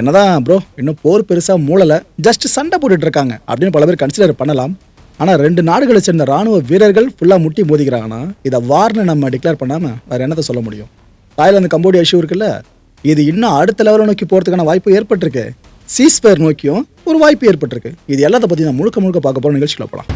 என்னதான் ப்ரோ இன்னும் போர் பெருசாக மூளலை ஜஸ்ட் சண்டை போட்டுட்டு இருக்காங்க. அப்படின்னு பல பேர் கன்சிடர் பண்ணலாம். ஆனால் ரெண்டு நாடுகளை சேர்ந்த ராணுவ வீரர்கள் ஃபுல்லாக முட்டி மோதிக்கிறாங்கன்னா இதை வார்னு நம்ம டிக்ளேர் பண்ணாமல் வேறு என்னத்தை சொல்ல முடியும்? தாய்லாந்து கம்போடியா இஷ்யூ இருக்குல்ல? இது இன்னும் அடுத்த லெவலை நோக்கி போகிறதுக்கான வாய்ப்பு ஏற்பட்டிருக்கு. சீஸ்பேர் நோக்கியும் ஒரு வாய்ப்பு ஏற்பட்டிருக்கு. இது எல்லாத்த பற்றி நான் முழுக்க முழுக்க பார்க்க போகிற நிகழ்ச்சிகளை போகலாம்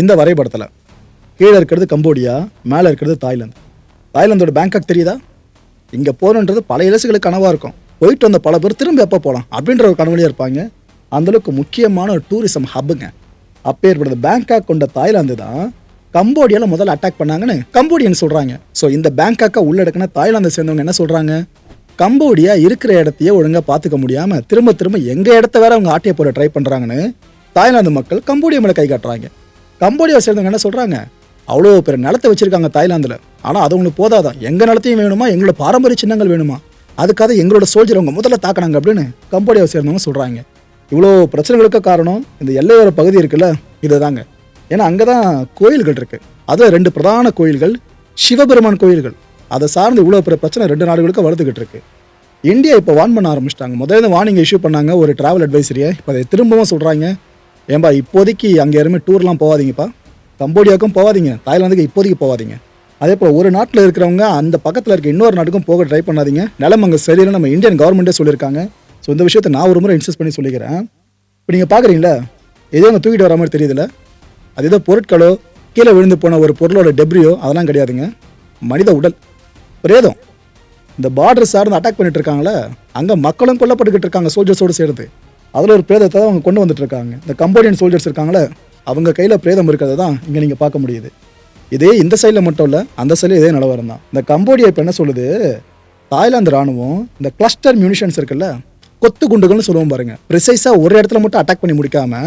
இந்த வரைபடத்தில் கீழே இருக்கிறது கம்போடியா மேலே இருக்கிறது தாய்லாந்து. தாய்லாந்தோட பேங்காக் தெரியுதா? இங்கே போகணுன்றது பல இலசுகளுக்கு கனவாக இருக்கும். போயிட்டு வந்த பல பேர் திரும்ப எப்போ போகலாம் அப்படின்ற ஒரு கனவுலேயே இருப்பாங்க. அந்தளவுக்கு முக்கியமான ஒரு டூரிசம் ஹப்புங்க அப்பேற்படுறது பேங்காக் கொண்ட தாய்லாந்து தான் கம்போடியாவில் முதல்ல அட்டாக் பண்ணாங்கன்னு கம்போடியன் சொல்கிறாங்க ஸோ இந்த பேங்காக்கை உள்ளடக்கின தாய்லாந்தை சேர்ந்தவங்க என்ன சொல்கிறாங்க கம்போடியா இருக்கிற இடத்தையே ஒழுங்காக பார்த்துக்க முடியாமல் திரும்ப திரும்ப எங்கள் இடத்த வேற அவங்க ஆட்டிய போட ட்ரை பண்ணுறாங்கன்னு தாய்லாந்து மக்கள் கம்போடியா மேலே கை காட்டுறாங்க. கம்போடியாவை சேர்ந்தவங்க என்ன சொல்கிறாங்க அவ்வளோ பெரிய நிலத்தை வச்சிருக்காங்க தாய்லாந்தில். ஆனால் அது உங்களுக்கு போதாதான் எங்கள் நிலத்தையும் வேணுமா? எங்களோட பாரம்பரிய சின்னங்கள் வேணுமா? அதுக்காக எங்களோட சோல்ஜர் அவங்க முதல்ல தாக்குனாங்க அப்படின்னு கம்போடியாவை சேர்ந்தவங்க சொல்கிறாங்க இவ்வளோ பிரச்சனைகளுக்கு காரணம் இந்த எல்லையோர பகுதி இருக்குல்ல இதுதாங்க. ஏன்னா அங்கே தான் கோயில்கள் இருக்குது அதில் ரெண்டு பிரதான கோயில்கள் சிவபெருமான் கோயில்கள். அதை சார்ந்து இவ்வளோ பெரிய பிரச்சனை ரெண்டு நாடுகளுக்கு வளர்த்துக்கிட்டு இருக்கு. இந்தியா இப்போ வான் பண்ண ஆரம்பிச்சிட்டாங்க. முதல்ல வார்னிங் இஷ்யூ பண்ணாங்க ஒரு டிராவல் அட்வைசரியை இப்போ அதை திரும்பவும் சொல்கிறாங்க ஏன்பா இப்போதைக்கு அங்கே யாருமே டூர்லாம் போகாதீங்கப்பா. கம்போடியாவுக்கும் போகாதீங்க. தாய்லாந்துக்கு இப்போதைக்கு போகாதீங்க. அதே போல் ஒரு நாட்டில் இருக்கிறவங்க அந்த பக்கத்தில் இருக்க இன்னொரு நாட்டுக்கும் போக ட்ரை பண்ணாதீங்க. நிலம் அங்கே சரியில்லை நம்ம இந்தியன் கவர்மெண்ட்டே சொல்லியிருக்காங்க. ஸோ இந்த விஷயத்தை நான் ஒரு முறை இன்சஸ்ட் பண்ணி சொல்லிக்கிறேன். இப்போ நீங்கள் பார்க்குறீங்களா ஏதோ அங்கே தூக்கிட்டு வர மாதிரி தெரியுதுல்ல? அது ஏதோ பொருட்களோ கீழே விழுந்து போன ஒரு பொருளோட டெப்ரியோ அதெல்லாம் கிடையாதுங்க. மனித உடல். பிரேதம். இந்த பார்டர் சார்ந்து அட்டாக் பண்ணிட்டு இருக்காங்களே அங்கே மக்களும் கொல்லப்பட்டுக்கிட்டு இருக்காங்க சோல்ஜர்ஸோடு சேர்ந்து. அதில் ஒரு பிரேதத்தை அவங்க கொண்டு வந்துட்டு இருக்காங்க இந்த கம்போடியன் சோல்ஜர்ஸ் இருக்காங்களே அவங்க கையில் பிரேதம் இருக்கிறத தான் இங்கே நீங்கள் பார்க்க முடியுது. இதே இந்த சைடில் மட்டும் இல்லை அந்த சைடில் இதே நிலவரம் தான். இந்த கம்போடியா இப்போ என்ன சொல்லுது? தாய்லாந்து ராணுவம் இந்த கிளஸ்டர் மியூனிஷன்ஸ் இருக்குல்ல கொத்து குண்டுகள்னு சொல்லுவோம் பாருங்க. ப்ரிசைஸாக ஒரு இடத்துல மட்டும் அட்டாக் பண்ணி முடிக்காம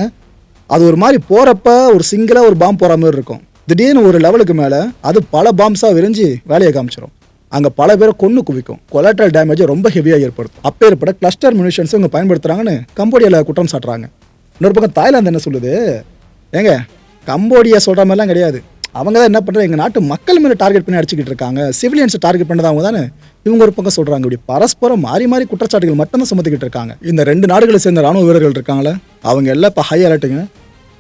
அது ஒரு மாதிரி போகிறப்ப ஒரு சிங்கிளாக ஒரு பாம்பு போகிற மாதிரி இருக்கும். திடீர்னு ஒரு லெவலுக்கு மேலே அது பல பாம்ஸாக விரிஞ்சு வேலையை காமிச்சிடும் அங்கே பல பேரை கொண்டு குவிக்கும். கொலாட்ரல் டேமேஜ் ரொம்ப ஹெவியாக ஏற்படுத்தும். அப்பேற்பட கிளஸ்டர் மியூனிஷன்ஸ் இவங்க பயன்படுத்துகிறாங்கன்னு கம்போடியாவில் குற்றம் சாட்டுறாங்க. இன்னொரு பக்கம் தாய்லாந்து என்ன சொல்லுது? ஏங்க கம்போடியா சொல்கிற மாதிரிலாம் கிடையாது. அவங்க தான் என்ன பண்ணுறாங்க எங்கள் நாட்டு மக்கள் மேலே டார்கெட் பண்ணி அடிச்சுக்கிட்டு இருக்காங்க. சிவிலியன்ஸை டார்கெட் பண்ணது அவங்க தானே? இவங்க ஒரு பக்கம் சொல்கிறாங்க இப்படி பரஸ்பரம் மாறி மாறி குற்றச்சாட்டுகள் மட்டும்தான் சுமத்திக்கிட்டு இருக்காங்க. இந்த ரெண்டு நாடுகளை சேர்ந்த ராணுவ வீரர்கள் இருக்காங்களே அவங்க எல்லாம் இப்போ ஹை அலர்ட்டுங்க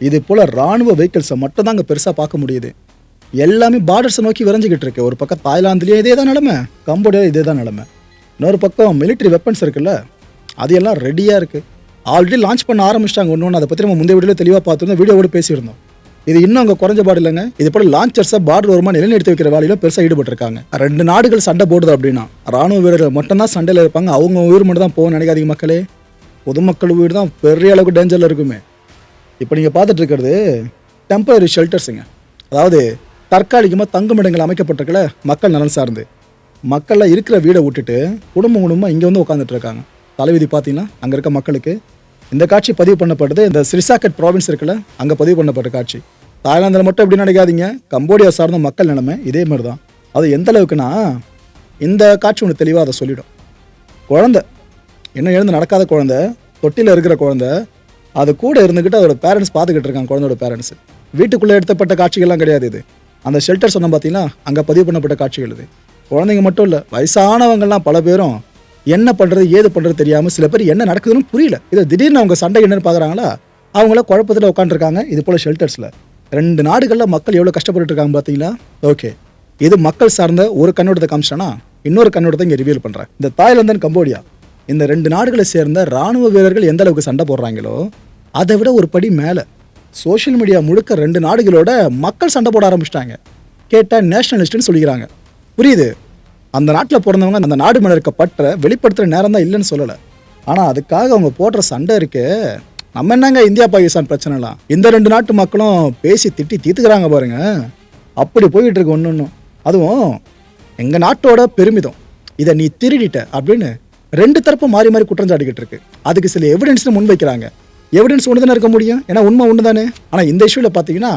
இது போல் ராணுவ வெஹிக்கிள்ஸை மட்டும் தான் அங்கே பெருசாக பார்க்க முடியுது. எல்லாமே பார்டர்ஸை நோக்கி விரைஞ்சிக்கிட்டு இருக்கு. ஒரு பக்கம் தாய்லாந்துலேயே இதே தான் நிலமை கம்போடியாவில் இதே தான் நிலமை. இன்னொரு பக்கம் மிலிட்ரி வெப்பன்ஸ் இருக்குல்ல அது எல்லாம் ரெடியாக இருக்குது ஆல்ரெடி லான்ச் பண்ண ஆரம்பிச்சிட்டாங்க. ஒன்று ஒன்று அதை பற்றி நம்ம முந்தைய வீடியோவில் தெளிவாக பார்த்துருந்தோம் வீடியோவோட பேசியிருந்தோம். இது இன்னும் அங்கே குறைஞ்ச பாடு இல்லைங்க. இது போல லான்ச்சர்ஸை பார்டர் ஓரமாக நிலைநிறுத்தி வைக்கிற வேலையில் பெருசாக ஈடுபட்டிருக்காங்க. ரெண்டு நாடுகள் சண்டை போடுது அப்படின்னா ராணுவ வீரர்கள் மட்டும்தான் சண்டையில் இருப்பாங்க. அவங்க உயிர் மட்டும் தான் போக நினைக்காதீங்க மக்களே. பொதுமக்கள் உயிர் தான் பெரிய அளவுக்கு டேஞ்சரில் இருக்குமே. இப்போ நீங்கள் பார்த்துட்டு இருக்கிறது டெம்பரரி ஷெல்டர்ஸுங்க அதாவது தற்காலிகமாக தங்குமிடங்கள் அமைக்கப்பட்டிருக்கல மக்கள் நலன் சார்ந்து. மக்கள்லாம் இருக்கிற வீடை விட்டுட்டு குடும்பம் குடும்பமாக இங்கே வந்து உட்காந்துட்டு இருக்காங்க தலைவிதி பார்த்தீங்கன்னா அங்கே இருக்க மக்களுக்கு. இந்த காட்சி பதிவு பண்ணப்பட்டது இந்த சிரிசாக்கட் ப்ராவின்ஸ் இருக்குல்ல அங்கே பதிவு பண்ணப்பட்ட காட்சி. தாய்லாந்தில் மட்டும் எப்படி நினைக்காதீங்க. கம்போடியா சார்ந்த மக்கள் நிலைமை இதே மாதிரி தான் அது எந்த அளவுக்குன்னா இந்த காட்சி ஒன்று தெளிவாக அதை சொல்லிடும். குழந்த. இன்னும் எழுந்து நடக்காத குழந்த தொட்டியில் இருக்கிற குழந்த அது கூட இருந்துக்கிட்டு அதோட பேரண்ட்ஸ் பார்த்துக்கிட்டு இருக்காங்க குழந்தையோட பேரண்ட்ஸ் வீட்டுக்குள்ளே எடுத்தப்பட்ட காட்சிகள்லாம் கிடையாது இது. அந்த ஷெல்டர் சொன்ன பார்த்தீங்கன்னா அங்கே பதிவு பண்ணப்பட்ட காட்சிகள் இது. குழந்தைங்க மட்டும் இல்லை வயசானவங்கள்லாம் பல பேரும் என்ன பண்ணுறது ஏது பண்ணுறது தெரியாமல் சில பேர் என்ன நடக்குதுன்னு புரியல. இதை திடீர்னு அவங்க சண்டை என்னன்னு பார்க்குறாங்களா அவங்கள குழப்பத்தில் உட்காந்துருக்காங்க இது போல் ஷெல்டர்ஸில் ரெண்டு நாடுகளில் மக்கள் எவ்வளோ கஷ்டப்பட்டு இருக்காங்க பார்த்தீங்களா ஓகே இது மக்கள் சார்ந்த ஒரு கண்ணோட்டத்தை காமிச்சிட்டேன்னா இன்னொரு கண்ணோட்டத்தை இங்கே ரிவீல் பண்ணுறேன் இந்த தாய்லாந்தன் கம்போடியா. இந்த ரெண்டு நாடுகளை சேர்ந்த ராணுவ வீரர்கள் எந்த அளவுக்கு சண்டை போடுறாங்களோ அதை விட ஒரு படி மேலே. சோஷியல் மீடியா முழுக்க ரெண்டு நாடுகளோட மக்கள் சண்டை போட ஆரம்பிச்சிட்டாங்க. கேட்டால் நேஷனலிஸ்ட்னு சொல்லிக்கிறாங்க. புரியுது? அந்த நாட்டில் பிறந்தவங்க அந்த நாடு மேலே இருக்க பற்ற வெளிப்படுத்துகிற நேரம் தான் இல்லைன்னு சொல்லலை. ஆனால் அதுக்காக அவங்க போடுற சண்டை இருக்கு. நம்ம என்னங்க இந்தியா பாகிஸ்தான் பிரச்சனைலாம்? இந்த ரெண்டு நாட்டு மக்களும் பேசி திட்டி தீர்த்துக்கிறாங்க பாருங்க. அப்படி போயிட்டு இருக்கு ஒன்று ஒன்றும் அதுவும் எங்கள் நாட்டோட பெருமிதம். இதை நீ திருடிட்ட அப்படின்னு ரெண்டு தரப்பும் மாறி மாறி குற்றம் சாட்டிக்கிட்டு இருக்கு. அதுக்கு சில எவிடன்ஸ்னு முன் வைக்கிறாங்க எவிடன்ஸ் ஒன்று தானே இருக்க முடியும்? ஏன்னா உண்மை ஒன்று தானே ஆனால் இந்த இஷ்யூவில் பார்த்தீங்கன்னா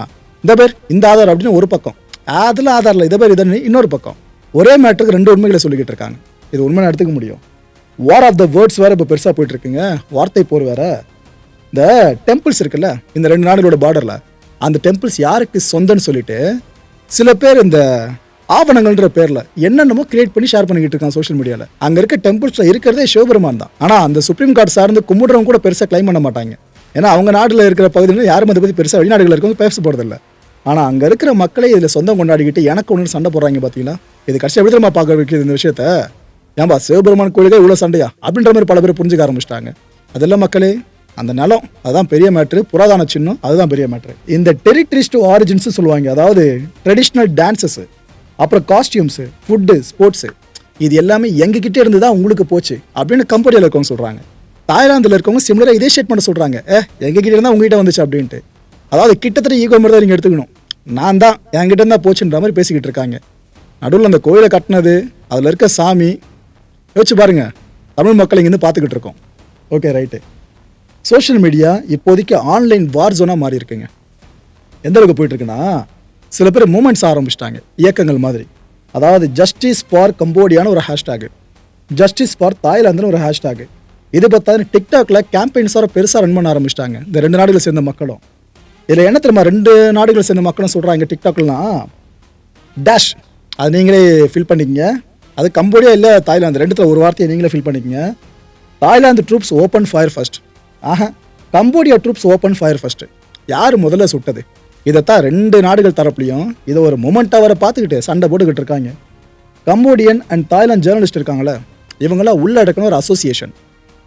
இந்த பேர் இந்த ஆதார் அப்படின்னு ஒரு பக்கம். அதில் ஆதாரில் இதை பேர் இதன்னு இன்னொரு பக்கம். ஒரே மேட்டருக்கு ரெண்டு உண்மைகளை சொல்லிக்கிட்டு இருக்காங்க. இது உண்மை எடுத்துக்க முடியும். வார் ஆஃப் த வேர்ட்ஸ் வேறு இப்போ பெருசாக போயிட்டுருக்குங்க. வார்த்தை போர் வேறு. இந்த டெம்பிள்ஸ் இருக்குல்ல இந்த ரெண்டு நாடுகளோட பார்டரில் அந்த டெம்பிள்ஸ் யாருக்கு சொந்தம்னு சொல்லிட்டு சில பேர் இந்த ஆவணங்கள்ன்ற பேரில் என்னென்னமோ கிரியேட் பண்ணி ஷேர் பண்ணிக்கிட்டு இருக்காங்க சோஷியல் மீடியாவில் அங்கே இருக்க டெம்பிள்ஸில் இருக்கிறதே சிவபெருமான் தான். ஆனால் அந்த சுப்ரீம் கோர்ட் சார்ந்து கும்பிடுறவங்க கூட பெருசாக க்ளைம் பண்ண மாட்டாங்க. ஏன்னா அவங்க நாட்டில் இருக்கிற பகுதியில் யாரும் அதை பற்றி பெருசாக வெளிநாடுகளில் இருக்கவங்க பேச போகிறதில்ல ஆனால் அங்கே இருக்கிற மக்களே இதில் சொந்தம் கொண்டாடிக்கிட்டு எனக்கு ஒன்று சண்டை போடுறாங்க பார்த்தீங்களா இது கடைசியாக எப்படி தெரியுமா பார்க்க வைக்கிறது இந்த விஷயத்த. ஏன்பா சிவபெருமான் கோயிலுக்கே இவ்வளோ சண்டையா? அப்படின்ற மாதிரி பல பேர் புரிஞ்சுக்க ஆரம்பிச்சிட்டாங்க. அதெல்லாம் மக்களே அந்த நிலம் அதுதான் பெரிய மேட்ரு புராதன சின்னம் அதுதான் பெரிய மேட்ரு இந்த டெரிட்ரிஸ்ட் ஆரிஜின்ஸ் சொல்லுவாங்க. அதாவது ட்ரெடிஷ்னல் டான்சஸ் அப்புறம் காஸ்டியூம்ஸு ஃபுட்டு ஸ்போர்ட்ஸு இது எல்லாமே எங்ககிட்ட இருந்து தான் உங்களுக்கு போச்சு அப்படின்னு கம்பெனியில் இருக்கவங்க சொல்கிறாங்க தாய்லாந்தில் இருக்கவங்க சிமிலராக இதே ஸ்டேட்மெண்ட் சொல்கிறாங்க ஏ எங்ககிட்ட இருந்தால் உங்ககிட்ட வந்துச்சு அப்படின்ட்டு. அதாவது கிட்டத்தட்ட ஈகோ மாதிரி தான் நீங்கள் எடுத்துக்கணும். நான் தான் என்கிட்ட இருந்தால் போச்சுன்ற மாதிரி பேசிக்கிட்டு இருக்காங்க. நடுவில் அந்த கோயிலை கட்டினது அதில் இருக்க சாமி யோசிச்சு பாருங்கள் தமிழ் மக்கள் இங்கேருந்து பார்த்துக்கிட்டு இருக்கோம். ஓகே ரைட்டு சோஷியல் மீடியா இப்போதைக்கு ஆன்லைன் வார் ஜோனாக மாறி இருக்குங்க எந்த அளவுக்கு போயிட்டுருக்குன்னா சில பேர் மூமெண்ட்ஸ் ஆரம்பிச்சிட்டாங்க இயக்கங்கள் மாதிரி. அதாவது ஜஸ்டிஸ் ஃபார் கம்போடியான்னு ஒரு ஹேஷ்டாகு ஜஸ்டிஸ் ஃபார் தாய்லாந்துன்னு ஒரு ஹேஷ்டாகு இது பார்த்தாலும் டிக்டாக்ல கேம்பெயின்ஸாக பெருசாக ரன் பண்ண ஆரம்பிச்சிட்டாங்க இந்த ரெண்டு நாடுகளை சேர்ந்த மக்களும். இதில் என்ன தெரியுமா ரெண்டு நாடுகளை சேர்ந்த மக்களும் சொல்கிறாங்க டிக்டாக்லாம் டேஷ் அது நீங்களே ஃபில் பண்ணிக்கங்க. அது கம்போடியா இல்லை தாய்லாந்து ரெண்டுத்தில் ஒரு வார்த்தையை நீங்களே ஃபில் பண்ணிக்கங்க. Thailand troops open fire first ஆஹா Cambodia troops open fire first யார் முதல்ல சுட்டது? இதைத்தான் ரெண்டு நாடுகள் தரப்புலையும் இதை ஒரு மொமெண்ட்டாக வர பார்த்துக்கிட்டு சண்டை போட்டுக்கிட்டு இருக்காங்க. கம்போடியன் அண்ட் தாய்லாந்து ஜேர்னலிஸ்ட் இருக்காங்களே இவங்களாம் உள்ளடக்கின ஒரு அசோசியேஷன்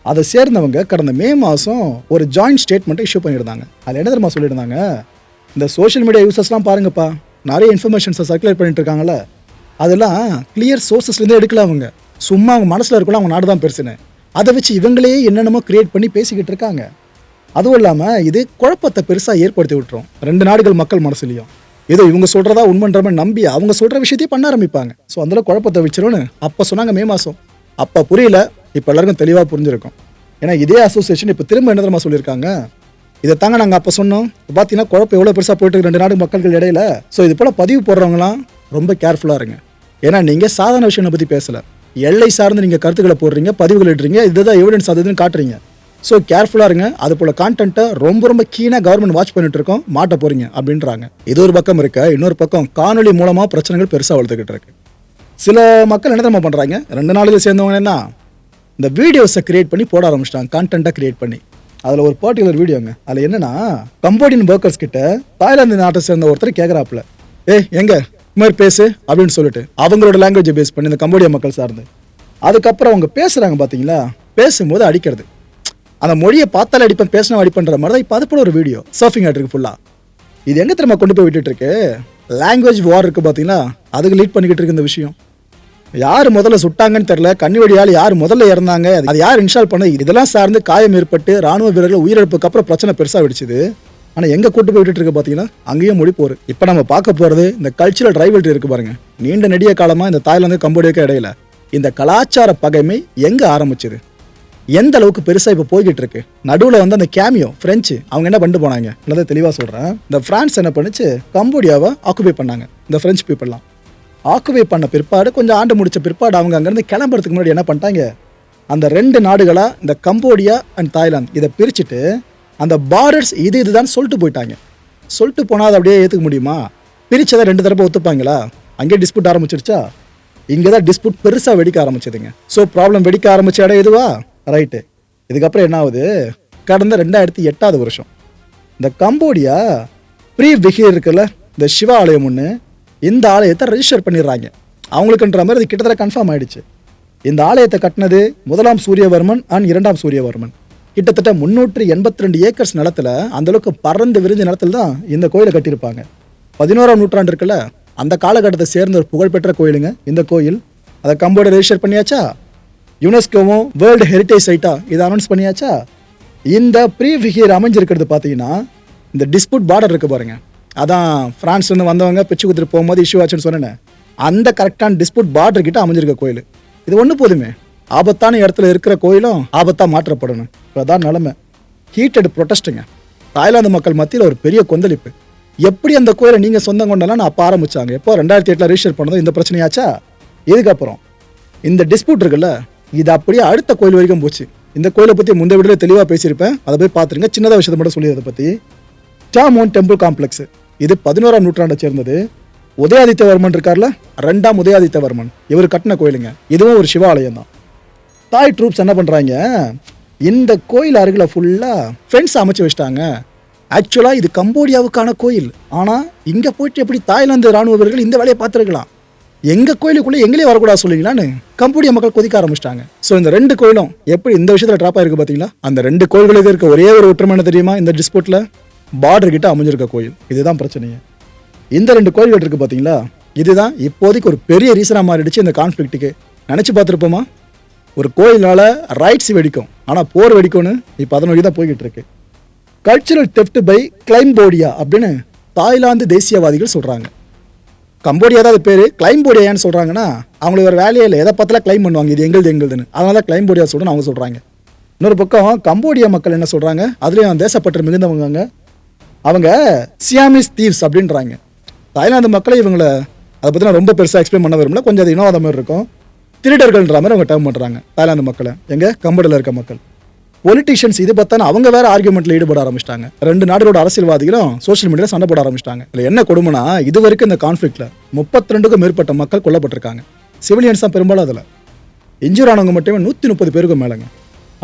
அதை சேர்ந்தவங்க கடந்த மே மாதம் ஒரு ஜாயிண்ட் ஸ்டேட்மெண்ட்டை இஷ்யூ பண்ணியிருந்தாங்க. அதில் என்ன தெரியுமா சொல்லியிருந்தாங்க? இந்த சோஷியல் மீடியா யூசர்ஸ்லாம் பாருங்கப்பா நிறைய இன்ஃபர்மேஷன்ஸை சர்க்குலேட் பண்ணிட்டு இருக்காங்களே அதெல்லாம் கிளியர் சோர்சஸ்லேருந்தே எடுக்கல அவங்க. சும்மா அவங்க மனசில் இருக்கலாம் அவங்க நாடு தான் பெருசுன்னு. அதை வச்சு இவங்களே என்னென்னமோ கிரியேட் பண்ணி பேசிக்கிட்டு இருக்காங்க. அதுவும் இல்லாமல் இது குழப்பத்தை பெருசாக ஏற்படுத்தி விட்டுரும். ரெண்டு நாடுகள் மக்கள் மனசுலையும். ஏதோ இவங்க சொல்கிறதா உண்மைன்ற மாதிரி நம்பி அவங்க சொல்கிற விஷயத்தையும் பண்ண ஆரம்பிப்பாங்க. ஸோ அதில் குழப்பத்தை வச்சிரும்னு அப்போ சொன்னாங்க மே மாதம் அப்போ புரியல இப்போ எல்லாருக்கும் தெளிவாக புரிஞ்சிருக்கும். ஏன்னா இதே அசோசியேஷன் இப்போ திரும்ப என்ன தெரியுமா சொல்லியிருக்காங்க? இதை தாங்க நாங்கள் அப்போ சொன்னோம். இப்போ பார்த்தீங்கன்னா குழப்பம் எவ்வளோ பெருசாக போயிட்டு ரெண்டு நாடு மக்கள்கள் இடையில. ஸோ இது போல் பதிவு போடுறவங்களாம் ரொம்ப கேர்ஃபுல்லாக இருங்க. ஏன்னா நீங்கள் சாதாரண விஷயங்களை பற்றி பேசலை. எல்லை சார்ந்து நீங்கள் கருத்துக்களை போடுறீங்க பதிவுகள் இடுறீங்க இதுதான் எவிடன்ஸ் அதுன்னு இதுன்னு காட்டுறீங்க. ஸோ கேர்ஃபுல்லாக இருங்க. அது போல் கான்டென்ட்டை ரொம்ப ரொம்ப கீனாக கவர்மெண்ட் வாட்ச் பண்ணிட்டு இருக்கோம் மாட்ட போகிறீங்க அப்படின்றாங்க. இது ஒரு பக்கம் இருக்க? இன்னொரு பக்கம் காணொலி மூலமாக பிரச்சனைகள் பெருசாக வளர்த்துக்கிட்டு இருக்கு. சில மக்கள் என்ன தெரியுமா பண்ணுறாங்க ரெண்டு நாளில் சேர்ந்தவங்க என்ன? இந்த வீடியோஸை கிரியேட் பண்ணி போட ஆரம்பிச்சிட்டாங்க. கான்டென்ட்டாக கிரியேட் பண்ணி. அதில் ஒரு பர்டிகுலர் வீடியோங்க அதில் என்னென்னா கம்போடியன் ஒர்க்கர்ஸ் கிட்ட தாய்லாந்து நாட்டை சேர்ந்த ஒருத்தர் கேட்குறாப்புல ஏ எங்க? இது மாதிரி பேசு அப்படின்னு சொல்லிட்டு. அவங்களோட லாங்குவேஜை பேஸ் பண்ணி இந்த கம்போடியா மக்கள் சார்ந்து. அதுக்கப்புறம் அவங்க பேசுகிறாங்க பார்த்தீங்களா பேசும்போது அடிக்கிறது. அந்த மொழியை பார்த்தாலே அடிப்பேன் பேசினா அடிப்பன்ற மாதிரி தான் இப்போ அது போல ஒரு வீடியோ சர்ஃபிங் ஆகிட்டு ஃபுல்லாக இது எங்கே திரும்ப கொண்டு போய் விட்டுட்டு இருக்கு லாங்குவேஜ் வார் இருக்குது பார்த்தீங்களா? அதுக்கு லீட் பண்ணிக்கிட்டு இருக்கு இந்த விஷயம். யார் முதல்ல சுட்டாங்கன்னு தெரில கன்னிவடியால் யார் முதல்ல இறந்தாங்க அது யார் இன்ஸ்டால் பண்ண இதெல்லாம் சார்ந்து காயம் ஏற்பட்டு ராணுவ வீரர்கள் உயிரிழப்புக்கு அப்புறம் பிரச்சனை பெருசாக வெடிச்சுது. ஆனால் எங்கே கூட்டு போய் விட்டுட்டு இருக்கு பார்த்தீங்கன்னா அங்கேயும் முடி போகுது. இப்போ நம்ம பார்க்க போகிறது இந்த கல்ச்சுரல் ரைவல்ட்டி இருக்கு பாருங்க. நீண்ட நெடிய காலமாக இந்த தாய்லாந்து கம்போடியாவுக்கு இடையில. இந்த கலாச்சார பகைமை எங்கே ஆரம்பிச்சது? எந்த அளவுக்கு பெருசாக இப்போ போய்கிட்டு இருக்கு? நடுவில் வந்து அந்த கேமியோ ஃப்ரெஞ்சு அவங்க என்ன பண்ணிட்டு போனாங்க? நல்லதை தெளிவாக சொல்கிறேன் இந்த ஃப்ரான்ஸ் என்ன பண்ணுச்சு? கம்போடியாவை ஆக்குபை பண்ணாங்க இந்த ஃப்ரெஞ்சு பீப்புளெலாம் ஆக்குபை பண்ண பிற்பாடு கொஞ்சம் ஆண்டு முடிச்ச பிற்பாடு அவங்க அங்கேருந்து கிளம்புறதுக்கு முன்னாடி என்ன பண்ணிட்டாங்க? அந்த ரெண்டு நாடுகளாக இந்த கம்போடியா அண்ட் தாய்லாந்து இதை பிரிச்சுட்டு அந்த பார்டர்ஸ் இது இதுதான் சொல்லிட்டு போயிட்டாங்க. சொல்லிட்டு போனால் அதை அப்படியே ஏற்றுக்க முடியுமா? பிரித்ததை ரெண்டு தரப்பை ஒத்துப்பாங்களா? அங்கேயே டிஸ்பியூட் ஆரம்பிச்சிருச்சா இங்கே தான் டிஸ்பியூட் பெருசாக வெடிக்க ஆரம்பிச்சதுங்க. ஸோ ப்ராப்ளம் வெடிக்க ஆரம்பிச்ச இடம் எதுவா? ரைட்டு. இதுக்கப்புறம் என்ன ஆகுது கடந்த ரெண்டாயிரத்தி எட்டாவது வருஷம். இந்த கம்போடியா ப்ரீ விஹி இருக்குல்ல இந்த சிவா ஆலயம் ஒன்று இந்த ஆலயத்தை ரெஜிஸ்டர் பண்ணிடுறாங்க. அவங்களுக்குன்ற மாதிரி அது கிட்டத்தட்ட கன்ஃபார்ம் ஆயிடுச்சு. இந்த ஆலயத்தை கட்டினது முதலாம் சூரியவர்மன் அண்ட் இரண்டாம் சூரியவர்மன். கிட்டத்தட்ட முந்நூற்றி எண்பத்தி ரெண்டு ஏக்கர்ஸ் நிலத்துல அந்த அளவுக்கு பறந்து விரிஞ்ச நிலத்துல தான் இந்த கோயிலை கட்டியிருப்பாங்க. பதினோராம் நூற்றாண்டு இருக்குல்ல அந்த காலகட்டத்தை சேர்ந்த ஒரு புகழ்பெற்ற கோயிலுங்க இந்த கோயில். அதை கம்போட ரெஜிஸ்டர் பண்ணியாச்சா? யுனெஸ்கோவும் வேர்ல்டு ஹெரிட்டேஜ் சைட்டா இதை அனௌன்ஸ் பண்ணியாச்சா? இந்த ப்ரீ ஃபிகர் அமைஞ்சிருக்கிறது பார்த்தீங்கன்னா இந்த டிஸ்பியூட் பார்டர் இருக்கு பாருங்க. அதான் ஃப்ரான்ஸ்லேருந்து வந்தவங்க பிச்சு கொடுத்துட்டு போகும்போது இஷ்யூ ஆச்சுன்னு சொன்னேன். அந்த கரெக்டான டிஸ்பியூட் பார்டர் கிட்ட அமைஞ்சிருக்க கோயில். இது ஒன்று போதுமே. ஆபத்தான இடத்துல இருக்கிற கோயிலும் ஆபத்தாக மாற்றப்படணும். அதான் நிலமை. ஹீட்டட் ப்ரொட்டஸ்ட்டுங்க தாய்லாந்து மக்கள் மத்தியில் ஒரு பெரிய கொந்தளிப்பு. எப்படி அந்த கோயிலை நீங்கள் சொந்தம் கொண்டலாம் அப்போ ஆரம்பித்தாங்க எப்போ ரெண்டாயிரத்தி எட்டில் ரிஜிஸ்டர் பண்ணதும் இந்த பிரச்சனையாச்சா? இதுக்கப்புறம். இந்த டிஸ்பியூட் இருக்குல்ல இது அப்படியே அடுத்த கோயில் வரைக்கும் போச்சு. இந்த கோயிலை பற்றி முந்தைய வீடியோ தெளிவாக பேசியிருப்பேன். அதை போய் பார்த்துருங்க. சின்னதாக விஷயத்தை மட்டும் சொல்லி அதை பற்றி சாமோன் டெம்பிள் காம்ப்ளெக்ஸ். இது பதினோராம் நூற்றாண்டை சேர்ந்தது. உதயாதித்யவர்மன் இருக்கார்ல? ரெண்டாம் உதயாதித்யவர்மன். இவர் கட்டின கோயிலுங்க. இதுவும் ஒரு சிவாலயம் தான். தாய் ட்ரூப்ஸ் என்ன பண்ணுறாங்க இந்த கோயில் அருகில் ஃபுல்லாக ஃப்ரெண்ட்ஸ் அமைச்சு வச்சிட்டாங்க. ஆக்சுவலாக இது கம்போடியாவுக்கான கோயில். ஆனால் இங்கே போயிட்டு எப்படி தாய்லாந்து இராணுவ வீரர்கள் இந்த வேலையை பார்த்துருக்கலாம்? எங்கள் கோயிலுக்குள்ளே எங்களே வரக்கூடாது சொல்லிங்களான்னு கம்போடிய மக்கள் கொதிக்க ஆரம்பிச்சிட்டாங்க. ஸோ இந்த ரெண்டு கோயிலும் எப்படி இந்த விஷயத்தில் ட்ராப் ஆயிருக்கு பார்த்தீங்களா அந்த ரெண்டு கோயில்களுக்கு இருக்க ஒரே ஒரு ஒற்றுமையான தெரியுமா இந்த டிஸ்பியூட்டில் பார்டர் கிட்ட அமைஞ்சிருக்க கோயில். இதுதான் பிரச்சனையே. இந்த ரெண்டு கோயில்கள் இருக்குது பார்த்தீங்களா இதுதான் இப்போதைக்கு ஒரு பெரிய ரீசனாக மாறிடுச்சு இந்த கான்ஃப்ளிக்ட்டுக்கு நினச்சி பார்த்துருப்போமா? ஒரு கோயிலால் ரைட்ஸ் வெடிக்கும். ஆனால் போர் வெடிக்கும்னு இப்போ அதன் வழி தான் போய்கிட்டு இருக்கு. கல்ச்சுரல் தெஃப்ட் பை கிளைம்போடியா அப்படின்னு தாய்லாந்து தேசியவாதிகள் சொல்கிறாங்க கம்போடியா தான் அது பேர். கிளைம்போடியான்னு சொல்கிறாங்கன்னா அவங்களுக்கு ஒரு வேலையே இல்லை. எதை பார்த்தாலும் கிளைம் பண்ணுவாங்க. இது எங்களுது எங்களுதுன்னு. அதனால தான் கிளைம்போடியா சொல்கிறேன்னு அவங்க சொல்கிறாங்க இன்னொரு பக்கம் கம்போடியா மக்கள் என்ன சொல்கிறாங்க அதுலேயும் தேசப்பற்று மிகுந்தவங்க அவங்க சியாமிஸ் தீவ்ஸ் அப்படின்றாங்க. தாய்லாந்து மக்களை இவங்கள அதை பற்றி நான் ரொம்ப பெருசாக எக்ஸ்பிளைன் பண்ண விரும்பல. கொஞ்சம் அது இனோவாத மாதிரி இருக்கும். திருடர்கள்ன்ற மாதிரி அவங்க டேர்ம் பண்ணுறாங்க தாய்லாந்து மக்களை. எங்கள் கம்போடியில் இருக்க மக்கள். பொலிட்டிஷியன்ஸ் இது பார்த்தா அவங்க வேற ஆர்குமெண்ட்ல ஈடுபட ஆரம்பிச்சிட்டாங்க. ரெண்டு நாடுகளோட அரசியல்வாதிகளும் சோஷியல் மீடியாவில் சண்டை போட ஆரம்பிச்சிட்டாங்க. இல்லை என்ன கொடுமைனா இது வரைக்கும் இந்த கான்ஃப்ளிக்ட்ல முப்பத்தி ரெண்டுக்கும் மேற்பட்ட மக்கள் கொல்லப்பட்டிருக்காங்க. சிவிலியன்ஸ் தான் பெரும்பாலும் அதில். இன்ஜூர் ஆனவங்க மட்டுமே நூற்றி முப்பது பேருக்கும் மேலங்க.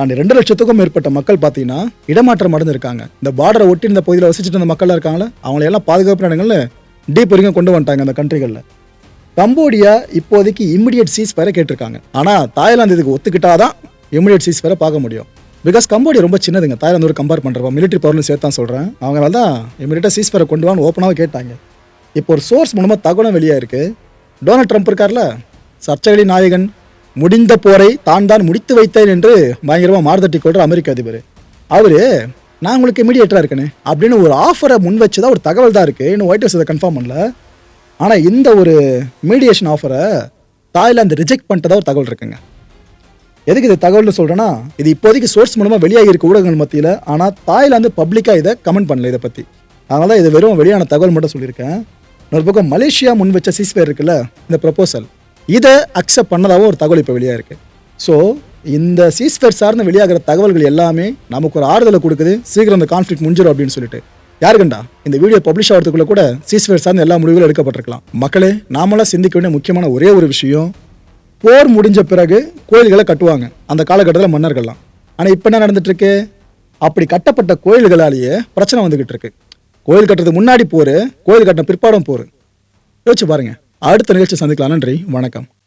அண்ட் ரெண்டு லட்சத்துக்கும் மேற்பட்ட மக்கள் பார்த்தீங்கன்னா இடமாற்றம் அடைஞ்சிருக்காங்க. இந்த பார்டரை ஒட்டி இந்த பகுதியில் வசிச்சுட்டு இருந்த மக்கள் இருக்காங்களே? அவங்கள எல்லாம் பாதுகாப்பு இடங்களில் டீப் வரைக்கும் கொண்டு வந்துட்டாங்க அந்த கண்ட்ரிகளில் கம்போடியா இப்போதைக்கு இம்மிடியட் சீஸ் வேற கேட்டிருக்காங்க. ஆனால் தாய்லாந்து இதுக்கு ஒத்துக்கிட்டாதான் இம்மிடியட் சீஸ் வேற பார்க்க முடியும். பிகாஸ் கம்போடியா ரொம்ப சின்னதுங்க. தாய்லாந்து ஒரு கம்பேர் பண்ணுறப்ப மிலிட்டரி பவர்னு சேர்த்து தான் சொல்கிறேன் அவங்களால தான் இமிடியட்டாக சீஸ் வேற கொண்டு வான்னு ஓப்பனாக கேட்டாங்க. இப்போ ஒரு சோர்ஸ் மூலமாக தகவலும் வெளியாக இருக்குது டொனால்ட் ட்ரம்ப் இருக்கார்ல? சர்ச்சைகளின் நாயகன். முடிந்த போரை தான் தான் முடித்து வைத்தேன் என்று பயங்கரமாக மாறுதட்டி கொள்கிற அமெரிக்க அதிபர். அவர் நான் உங்களுக்கு இமீடியேட்டாக இருக்கேனே அப்படின்னு ஒரு ஆஃபரை முன் வச்சு தான் ஒரு தகவல் தான் இருக்குது இன்னும் ஒயிட் ஹவுஸ் இதை கன்ஃபார்ம் பண்ணல. ஆனால் இந்த ஒரு மீடியேஷன் ஆஃபரை தாய்லாந்து ரிஜெக்ட் பண்ணிட்டதா ஒரு தகவல் இருக்குங்க. எதுக்கு இது தகவல்னு சொல்கிறேன்னா இது இப்போதைக்கு சோர்ஸ் மூலமாக வெளியாகி இருக்க ஊடகங்கள் மத்தியில் ஆனால் தாய்லாந்து பப்ளிக்காக இதை கமெண்ட் பண்ணல இதை பற்றி அதனால தான் இது வெறும் வெளியான தகவல் மட்டும் சொல்லியிருக்கேன். இன்னொரு பக்கம் மலேசியா முன் வச்ச சீஸ்வேர் இருக்குல்ல இந்த ப்ரப்போசல் இதை அக்செப்ட் பண்ணதாகவும் ஒரு தகவல் இப்போ வெளியாக இருக்கு. ஸோ இந்த சீஸ்வேர் சார்ந்து வெளியாகிற தகவல்கள் எல்லாமே நமக்கு ஒரு ஆறுதலை கொடுக்குது. சீக்கிரம் இந்த கான்ஃப்ளிக் முடிஞ்சிடும் அப்படின்னு சொல்லிட்டு. யாருக்கண்டா இந்த வீடியோ பப்ளிஷ் ஆகிறதுக்குள்ள கூட சீஸ்வேர் சார்ந்த எல்லா முடிவுகளும் எடுக்கப்பட்டிருக்கலாம். மக்களே நாமெல்லாம் சிந்திக்க வேண்டிய முக்கியமான ஒரே ஒரு விஷயம் போர் முடிஞ்ச பிறகு கோயில்களை கட்டுவாங்க. அந்த காலகட்டத்தில் மன்னர்கள்லாம். ஆனால் இப்போ என்ன நடந்துட்டு இருக்கு அப்படி கட்டப்பட்ட கோயில்களாலேயே பிரச்சனை வந்துகிட்டு இருக்கு. கோயில் கட்டுறதுக்கு முன்னாடி போர் கோயில் கட்டின பிற்பாடும் போர். யோசிச்சு பாருங்க. அடுத்த நிகழ்ச்சி சந்திக்கலாம். நன்றி. வணக்கம்.